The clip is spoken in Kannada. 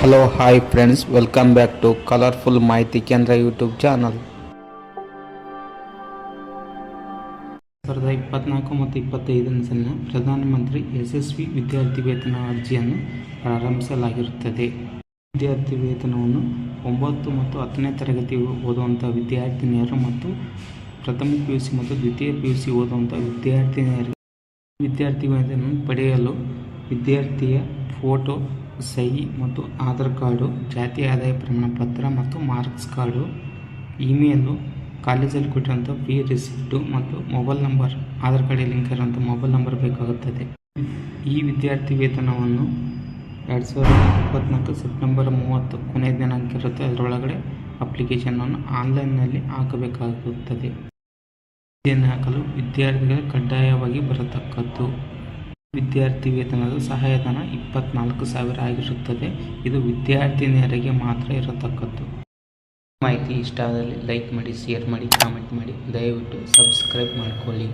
Hello hi friends welcome back to colourful ಮಾಹಿತಿ ಕೇಂದ್ರ ಯೂಟ್ಯೂಬ್ ಚಾನಲ್ ಸಾವಿರದ ಇಪ್ಪತ್ನಾಲ್ಕು ಮತ್ತು ಇಪ್ಪತ್ತೈದನೇ ಸಾಲಿನ ಪ್ರಧಾನಮಂತ್ರಿ ಯಶಸ್ವಿ ವಿದ್ಯಾರ್ಥಿ ವೇತನ ಅರ್ಜಿಯನ್ನು ಪ್ರಾರಂಭಿಸಲಾಗಿರುತ್ತದೆ. ವಿದ್ಯಾರ್ಥಿ ವೇತನವನ್ನು ಒಂಬತ್ತು ಮತ್ತು ಹತ್ತನೇ ತರಗತಿ ಓದುವಂಥ ವಿದ್ಯಾರ್ಥಿನಿಯರು ಮತ್ತು ಪ್ರಥಮ ಪಿ ಯು ಸಿ ಮತ್ತು ದ್ವಿತೀಯ ಪಿ ಯು ಸಿ ಓದುವಂಥ ವಿದ್ಯಾರ್ಥಿನಿಯರಿಗೆ ವಿದ್ಯಾರ್ಥಿ ವೇತನವನ್ನು ಪಡೆಯಲು ವಿದ್ಯಾರ್ಥಿಯ ಫೋಟೋ ಸಹಿ ಮತ್ತು ಆಧಾರ್ ಕಾರ್ಡು, ಜಾತಿ ಆದಾಯ ಪ್ರಮಾಣ ಪತ್ರ ಮತ್ತು ಮಾರ್ಕ್ಸ್ ಕಾರ್ಡು, ಇಮೇಲು, ಕಾಲೇಜಲ್ಲಿ ಕೊಟ್ಟಿರೋಂಥ ಫೀ ರಿಸಿಪ್ಟು ಮತ್ತು ಮೊಬೈಲ್ ನಂಬರ್ ಆಧಾರ್ ಕಾರ್ಡಿಗೆ ಲಿಂಕ್ ಇರೋಂಥ ಮೊಬೈಲ್ ನಂಬರ್ ಬೇಕಾಗುತ್ತದೆ. ಈ ವಿದ್ಯಾರ್ಥಿ ವೇತನವನ್ನು ಎರಡು ಸಾವಿರದ ಇಪ್ಪತ್ತ್ನಾಲ್ಕು ಸೆಪ್ಟೆಂಬರ್ ಮೂವತ್ತು ಕೊನೆಯ ದಿನಾಂಕ ಇರುತ್ತೆ. ಅದರೊಳಗಡೆ ಅಪ್ಲಿಕೇಶನನ್ನು ಆನ್ಲೈನ್ನಲ್ಲಿ ಹಾಕಬೇಕಾಗುತ್ತದೆ. ಹಾಕಲು ವಿದ್ಯಾರ್ಥಿಗಳು ಕಡ್ಡಾಯವಾಗಿ ಬರತಕ್ಕದ್ದು. ವಿದ್ಯಾರ್ಥಿ ವೇತನದ ಸಹಾಯಧನ ಇಪ್ಪತ್ನಾಲ್ಕು ಸಾವಿರ ಆಗಿರುತ್ತದೆ. ಇದು ವಿದ್ಯಾರ್ಥಿನಿಯರಿಗೆ ಮಾತ್ರ ಇರತಕ್ಕದ್ದು. ಮಾಹಿತಿ ಇಷ್ಟ ಆದಲ್ಲಿ ಲೈಕ್ ಮಾಡಿ, ಶೇರ್ ಮಾಡಿ, ಕಾಮೆಂಟ್ ಮಾಡಿ. ದಯವಿಟ್ಟು ಸಬ್ಸ್ಕ್ರೈಬ್ ಮಾಡಿಕೊಳ್ಳಿ.